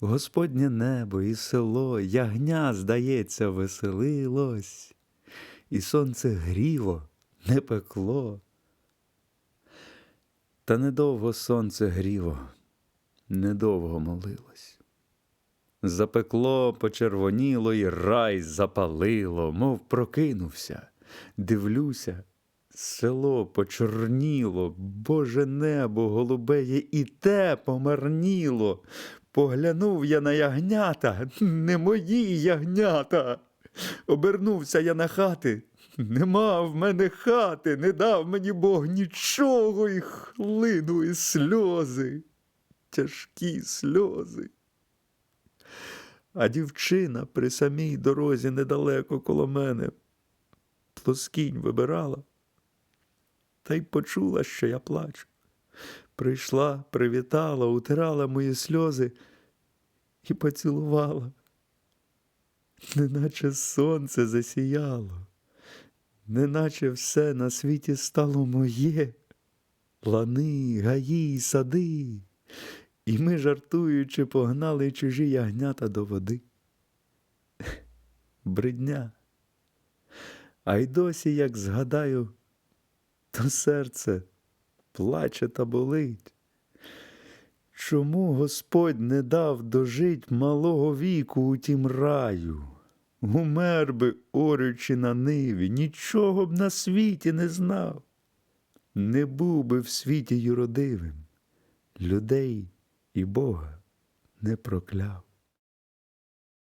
Господнє небо і село, ягня, здається, веселилось, і сонце гріло, не пекло. Та недовго сонце гріло, недовго молилось. Запекло, почервоніло і рай запалило, мов прокинувся. Дивлюся, село почорніло, Боже небо голубеє і те помарніло. Поглянув я на ягнята, не мої ягнята. Обернувся я на хати. Нема в мене хати, не дав мені Бог нічого і хлинули сльози, тяжкі сльози. А дівчина при самій дорозі недалеко коло мене плоскінь вибирала, та й почула, що я плачу. Прийшла, привітала, утирала мої сльози і поцілувала, неначе сонце засіяло, неначе все на світі стало моє, лани, гаї, сади, і ми, жартуючи, погнали чужі ягнята до води. Бридня. А й досі, як згадаю, то серце плаче та болить. Чому Господь не дав дожить малого віку у тім раю? Умер би, орючи на ниві, нічого б на світі не знав. Не був би в світі юродивим, людей і Бога не прокляв.